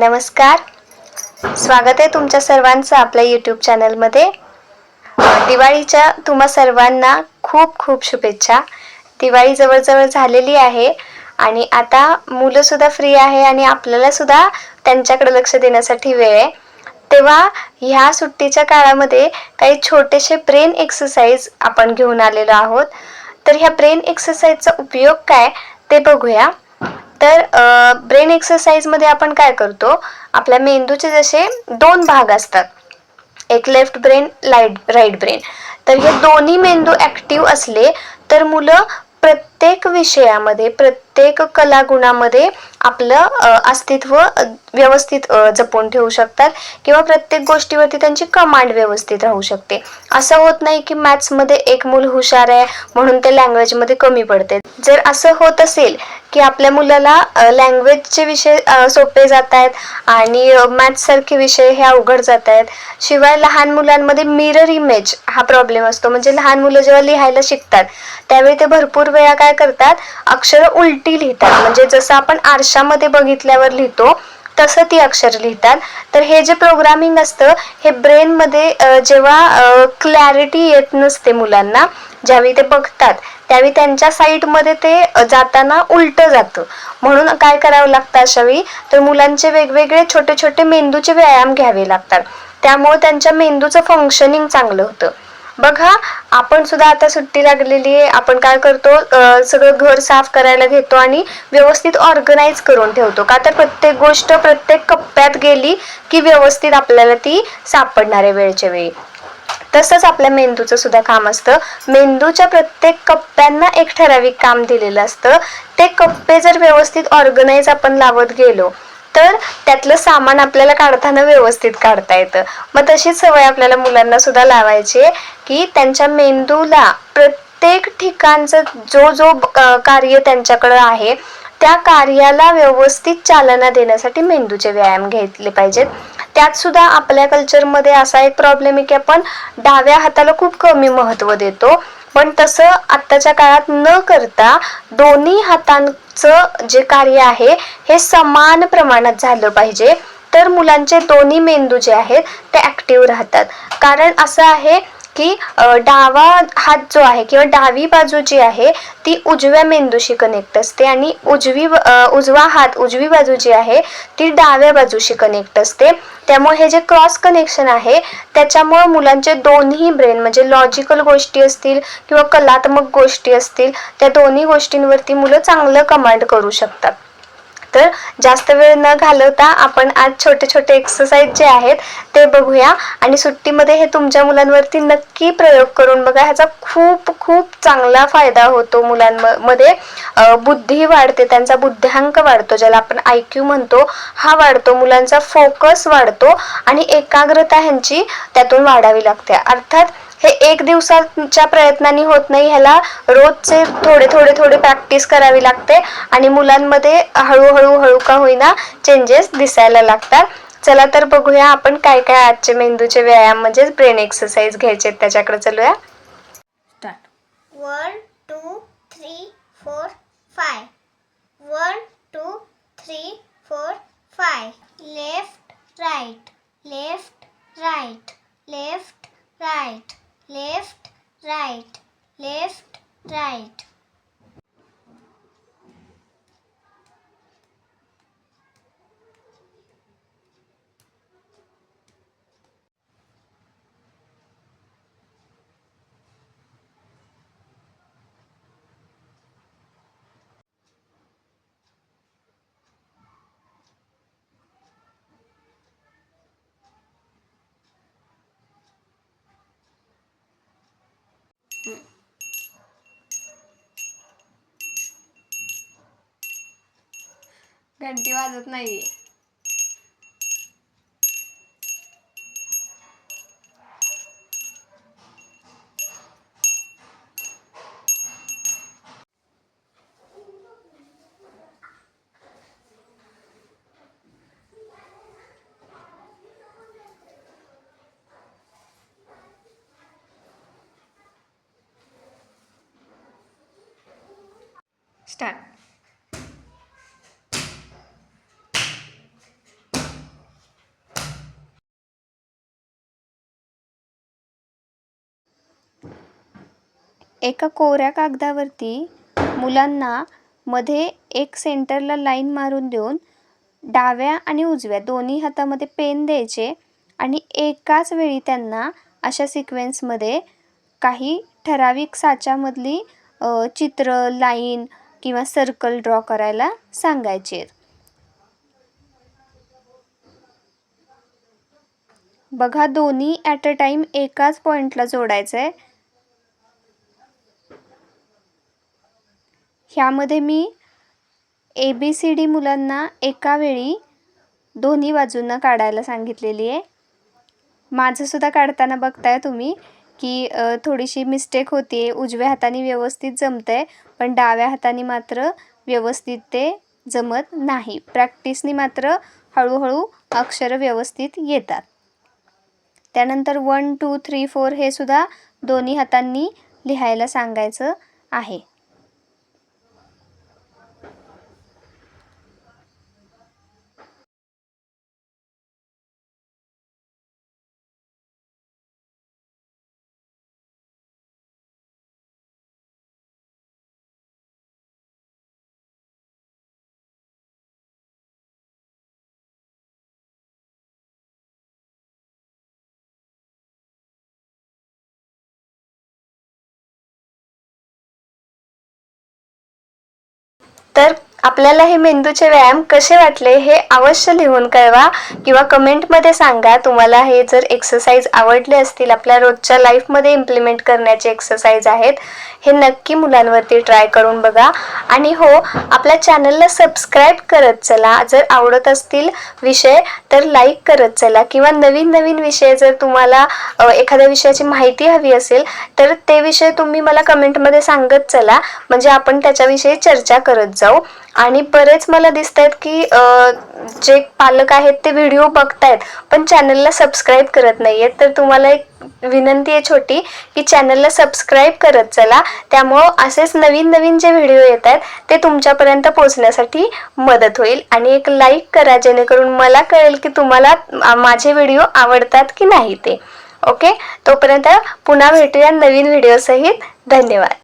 नमस्कार. स्वागत आहे तुमच्या सर्वांचं आपल्या यूट्यूब चॅनलमध्ये दिवाळीच्या तुम्हा सर्वांना खूप खूप शुभेच्छा. दिवाळी जवळजवळ झालेली आहे आणि आता मुलंसुद्धा फ्री आहे आणि आपल्यालासुद्धा त्यांच्याकडे लक्ष देण्यासाठी वेळ आहे. तेव्हा ह्या सुट्टीच्या काळामध्ये काही छोटेसे ब्रेन एक्सरसाइज आपण घेऊन आलेलो आहोत. तर ह्या ब्रेन एक्सरसाइजचा उपयोग काय ते बघूया. तर ब्रेन एक्सरसाइजमध्ये आपण काय करतो? आपल्या मेंदूचे जसे दोन भाग असतात. एक लेफ्ट ब्रेन लाइट राईट ब्रेन तर हे दोन्ही मेंदू ॲक्टिव्ह असले तर मुलं प्रत्येक विषयामध्ये प्रत्येक प्रत्येक कलागुणामध्ये आपलं अस्तित्व व्यवस्थित जपून ठेवू शकतात किंवा प्रत्येक गोष्टीवरती त्यांची कमांड व्यवस्थित राहू शकते. असं होत नाही की मॅथ्समध्ये एक मूल हुशार आहे म्हणून ते लँग्वेजमध्ये कमी पडते. जर असं होत असेल की आपल्या मुलाला लँग्वेजचे विषय सोपे जात आहेत आणि मॅथ्ससारखे विषय हे अवघड जात आहेत शिवाय लहान मुलांमध्ये मिरर इमेज हा प्रॉब्लेम असतो. म्हणजे लहान मुलं जेव्हा लिहायला शिकतात त्यावेळी ते भरपूर वेळा काय करतात अक्षर उलट लिहितात. म्हणजे जसं आपण आरशामध्ये बघितल्यावर लिहितो तसं ती अक्षर लिहितात. तर हे जे प्रोग्रामिंग असतं हे ब्रेनमध्ये जेव्हा क्लॅरिटी येत नसते मुलांना ज्यावेळी ते बघतात त्यावेळी त्यांच्या साईडमध्ये ते जाताना उलटं जातं. म्हणून काय करावं लागतं अशावेळी तर मुलांचे वेगवेगळे छोटे छोटे मेंदूचे व्यायाम घ्यावे लागतात. त्यामुळे त्यांच्या मेंदूचं फंक्शनिंग चांगलं होतं. बघा आपण सुद्धा आता सुट्टी लागलेली आहे. आपण काय करतो सगळं घर साफ करायला घेतो आणि व्यवस्थित ऑर्गनाईज करून ठेवतो. का तर प्रत्येक गोष्ट प्रत्येक कप्प्यात गेली की व्यवस्थित आपल्याला ती सापडणार आहे वेळच्या वेळी. तसंच आपल्या मेंदूचं सुद्धा काम असतं. मेंदूच्या प्रत्येक कप्प्यांना एक ठराविक काम दिलेलं असतं. ते कप्पे जर व्यवस्थित ऑर्गनाईज आपण लावत गेलो तर त्यातलं सामान आपल्याला काढताना व्यवस्थित काढता येतं. मग तशीच सवय आपल्याला मुलांना सुद्धा लावायची की त्यांच्या मेंदूला प्रत्येक ठिकाणचं जो जो कार्य त्यांच्याकडं आहे त्या कार्याला व्यवस्थित चालना देण्यासाठी मेंदूचे व्यायाम घेतले पाहिजेत. त्यात सुद्धा आपल्या कल्चरमध्ये असा एक प्रॉब्लेम आहे की आपण डाव्या हाताला खूप कमी महत्त्व देतो. पण तसं आत्ताच्या काळात न करता दोन्ही चं जे कार्य आहे हे समान प्रमाणात झालं पाहिजे. तर मुलांचे दोन्ही मेंदू जे आहेत ते ॲक्टिव्ह राहतात. कारण असं आहे की डावा हात जो आहे किंवा डावी बाजू जी आहे ती उजव्या मेंदूशी कनेक्ट असते आणि उजवी उजवा हात उजवी बाजू जी आहे ती डाव्या बाजूशी कनेक्ट असते. त्यामुळे हे जे क्रॉस कनेक्शन आहे त्याच्यामुळे मुलांचे दोन्ही ब्रेन म्हणजे लॉजिकल गोष्टी असतील किंवा कलात्मक गोष्टी असतील त्या दोन्ही गोष्टींवरती मुलं चांगलं कमांड करू शकतात. तर जास्त वेळ न घालवता आपण आज छोटे छोटे एक्सरसाइज जे आहेत ते बघूया. आणि सुट्टीमध्ये हे तुमच्या मुलांवरती नक्की प्रयोग करून बघा ह्याचा खूप खूप चांगला फायदा होतो मुलांमध्ये. बुद्धी वाढते त्यांचा बुद्ध्यांक वाढतो ज्याला आपण आय क्यू म्हणतो हा वाढतो मुलांचा फोकस वाढतो आणि एकाग्रता ह्यांची त्यातून वाढावी लागते. अर्थात हे एक दिवसाच्या प्रयत्नांनी होत नाही. ह्याला रोजचे थोडे थोडे थोडे प्रॅक्टिस करावी लागते आणि मुलांमध्ये हळूहळू हळू का होईना चेंजेस दिसायला लागतात. चला तर बघूया आपण काय काय आजचे मेंदूचे व्यायाम म्हणजेच ब्रेन एक्सरसाइज घ्यायचे आहेत. त्याच्याकडे चलूया. Start One, two, three, four, five. One, two, three, four, five. Left, right, left, right, left, right, left, right, left, right. घंटी वाजत नाहीये. स्टार्ट. एका कोऱ्या कागदावरती मुलांना मध्ये एक सेंटरला लाईन मारून देऊन डाव्या आणि उजव्या दोन्ही हातामध्ये पेन द्यायचे आणि एकाच वेळी त्यांना अशा सिक्वेन्समध्ये काही ठराविक साच्यामधली चित्र लाईन किंवा सर्कल ड्रॉ करायला सांगायचे. बघा दोन्ही ॲट अ टाईम एकाच पॉईंटला जोडायचं आहे ह्यामध्ये मी ए बी सी डी मुलांना एका वेळी दोन्ही बाजूंना काढायला सांगितलेली आहे. माझंसुद्धा काढताना बघताय तुम्ही की थोडीशी मिस्टेक होती आहे. उजव्या हाताने व्यवस्थित जमतं आहे पण डाव्या हाताने मात्र व्यवस्थित ते जमत नाही. प्रॅक्टिसनी मात्र हळूहळू अक्षरं व्यवस्थित येतात. त्यानंतर वन टू थ्री फोर हे सुद्धा दोन्ही हातांनी लिहायला सांगायचं आहे. तर आपल्याला हे मेंदूचे व्यायाम कसे वाटले हे अवश्य लिहून कळवा किंवा कमेंटमध्ये सांगा. तुम्हाला हे जर एक्सरसाइज आवडले असतील आपल्या रोजच्या लाईफमध्ये इम्प्लिमेंट करण्याचे एक्सरसाइज आहेत हे नक्की मुलांवरती ट्राय करून बघा. आणि हो आपल्या चॅनलला सबस्क्राईब करत चला. जर आवडत असतील विषय तर लाईक करत चला. किंवा नवीन नवीन विषय जर तुम्हाला एखाद्या विषयाची माहिती हवी असेल तर ते विषय तुम्ही मला कमेंटमध्ये सांगत चला. म्हणजे आपण त्याच्याविषयी चर्चा करत जाऊ. आणि बरेच मला दिसत आहेत की जे पालक आहेत ते व्हिडिओ बघतायत पण चॅनलला सबस्क्राईब करत नाही आहेत तर तुम्हाला एक विनंती आहे छोटी की चॅनलला सबस्क्राईब करत चला. त्यामुळं असेच नवीन नवीन जे व्हिडिओ येत आहेत ते तुमच्यापर्यंत पोहोचण्यासाठी मदत होईल. आणि एक लाईक करा जेणेकरून मला कळेल की तुम्हाला माझे व्हिडिओ आवडतात की नाही ते. ओके? तोपर्यंत पुन्हा भेटूया नवीन व्हिडिओसहित धन्यवाद.